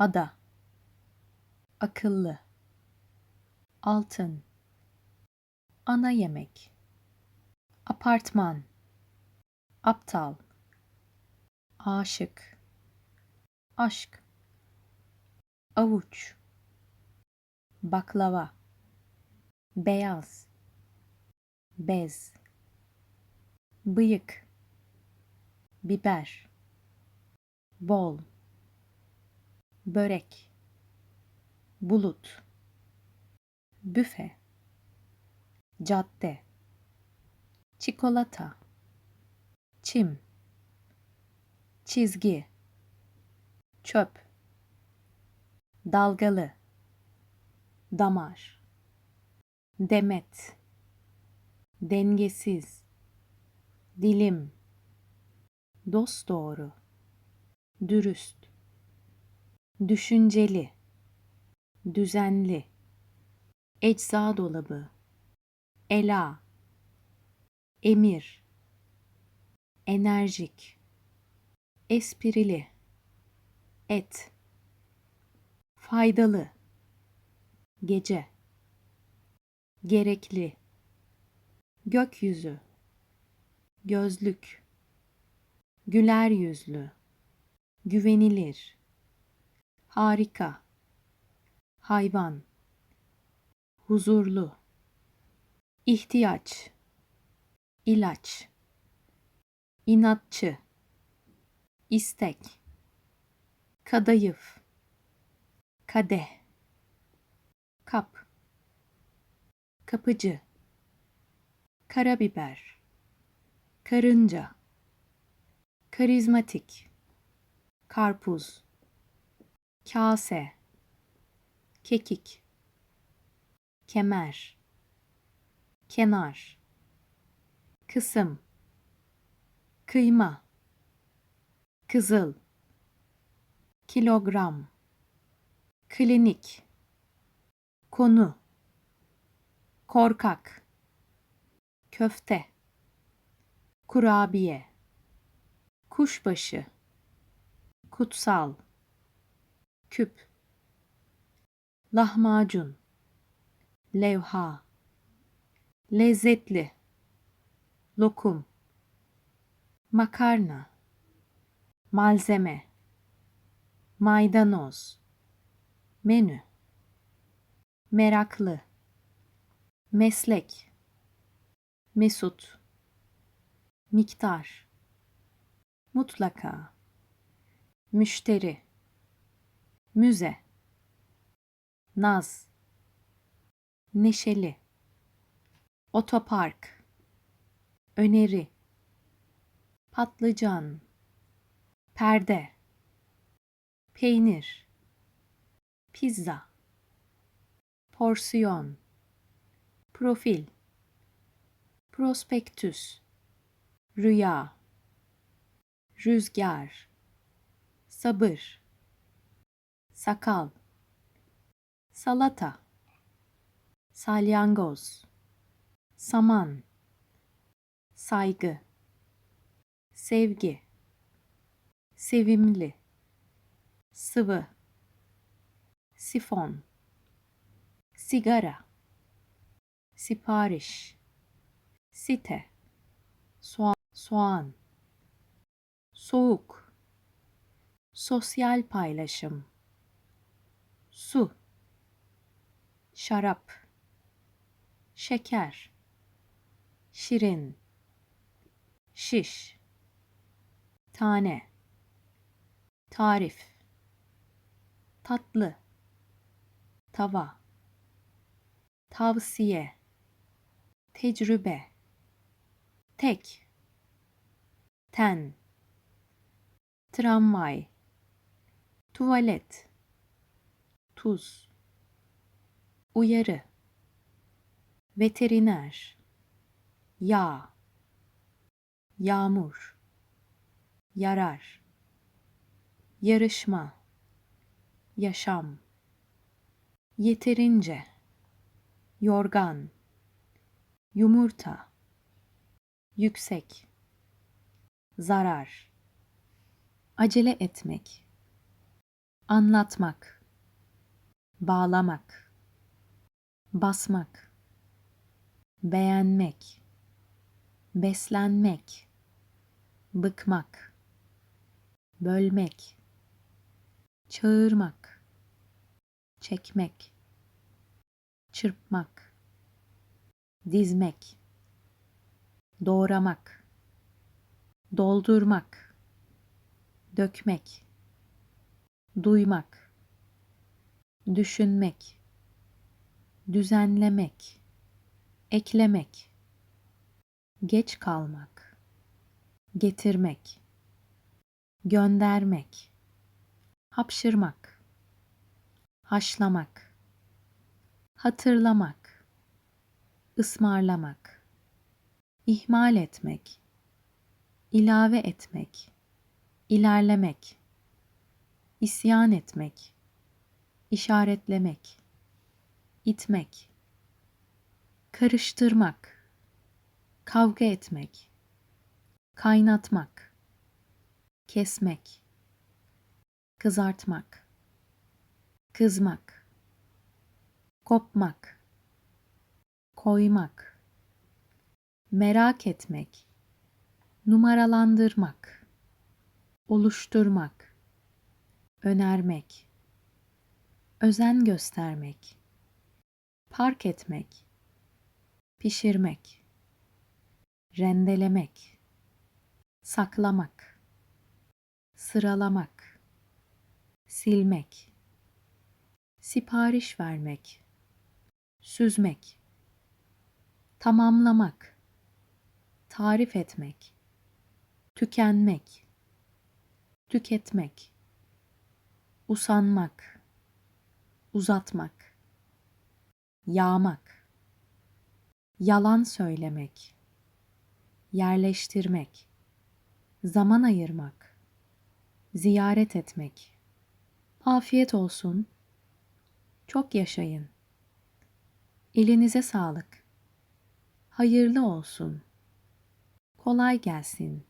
ada, akıllı, altın, ana yemek, apartman, aptal, aşık, aşk, avuç, baklava, beyaz, bez, bıyık, biber, bol, börek, bulut, büfe, cadde, çikolata, çim, çizgi, çöp, dalgalı, damar, demet, dengesiz, dilim, dosdoğru, dürüst, düşünceli, düzenli, ecza dolabı, ela, emir, enerjik, esprili, et, faydalı, gece, gerekli, gökyüzü, gözlük, güler yüzlü, güvenilir, harika, hayvan, huzurlu, ihtiyaç, ilaç, inatçı, istek, kadayıf, kadeh, kap, kapıcı, karabiber, karınca, karizmatik, karpuz, kase, kekik, kemer, kenar, kısım, kıyma, kızıl, kilogram, klinik, konu, korkak, köfte, kurabiye, kuşbaşı, kutsal, küp, lahmacun, levha, lezzetli, lokum, makarna, malzeme, maydanoz, menü, meraklı, meslek, mesut, miktar, mutlaka, müşteri, müze, naz, neşeli, otopark, öneri, patlıcan, perde, peynir, pizza, porsiyon, profil, prospektüs, rüya, rüzgar, sabır, sakal, salata, salyangoz, saman, saygı, sevgi, sevimli, sıvı, sifon, sigara, sipariş, site, soğan, soğan. Soğuk, sosyal paylaşım, su, şarap, şeker, şirin, şiş, tane, tarif, tatlı, tava, tavsiye, tecrübe, tek, ten, tramvay, tuvalet, tuz, uyarı, veteriner, yağ, yağmur, yarar, yarışma, yaşam, yeterince, yorgan, yumurta, yüksek, zarar, acele etmek, anlatmak, bağlamak, basmak, beğenmek, beslenmek, bıkmak, bölmek, çağırmak, çekmek, çırpmak, dizmek, doğramak, doldurmak, dökmek, duymak, düşünmek, düzenlemek, eklemek, geç kalmak, getirmek, göndermek, hapşırmak, haşlamak, hatırlamak, ısmarlamak, ihmal etmek, ilave etmek, ilerlemek, isyan etmek, işaretlemek, itmek, karıştırmak, kavga etmek, kaynatmak, kesmek, kızartmak, kızmak, kopmak, koymak, merak etmek, numaralandırmak, oluşturmak, önermek, özen göstermek, park etmek, pişirmek, rendelemek, saklamak, sıralamak, silmek, sipariş vermek, süzmek, tamamlamak, tarif etmek, tükenmek, tüketmek, usanmak, uzatmak, yağmak, yalan söylemek, yerleştirmek, zaman ayırmak, ziyaret etmek. Afiyet olsun. Çok yaşayın. Elinize sağlık. Hayırlı olsun. Kolay gelsin.